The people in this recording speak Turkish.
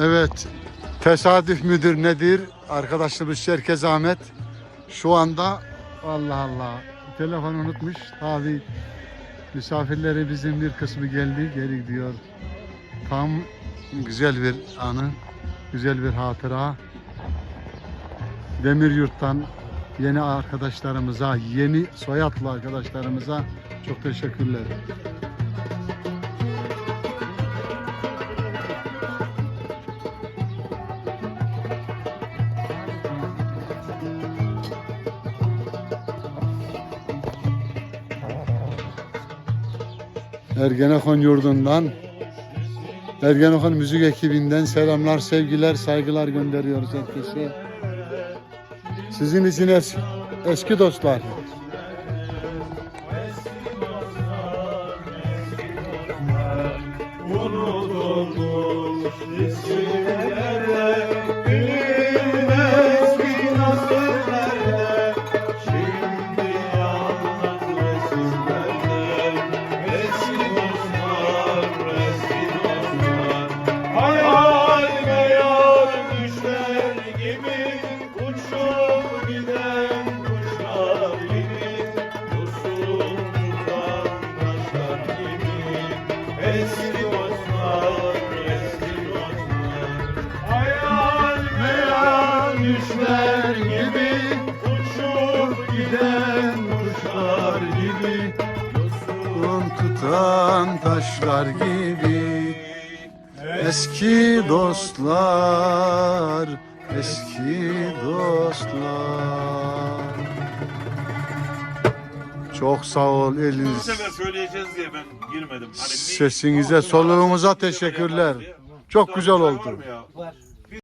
Evet. Tesadüf müdür nedir? Arkadaşımız Şerkez Ahmet. Şu anda Allah Allah. Telefonu unutmuş. Tabi misafirlerimizin bir kısmı geldi. Geri gidiyor. Tam güzel bir anı. Güzel bir hatıra. Demiryurt'tan yeni arkadaşlarımıza, yeni soyadlı arkadaşlarımıza çok teşekkürler. Ergenekon yurdundan Ergenekon müzik ekibinden selamlar, sevgiler, saygılar gönderiyoruz herkese. Sizin için eski, eski dostlar. İsimlerle giden kuşlar gibi Yosun tutan taşlar gibi Eski dostlar, eski dostlar Çok sağ ol Bu eliniz. sefer söyleyeceğiz diye ben girmedim. Hani bir- Sesinize, soluğumuza teşekkürler. Çok güzel oldu. Var.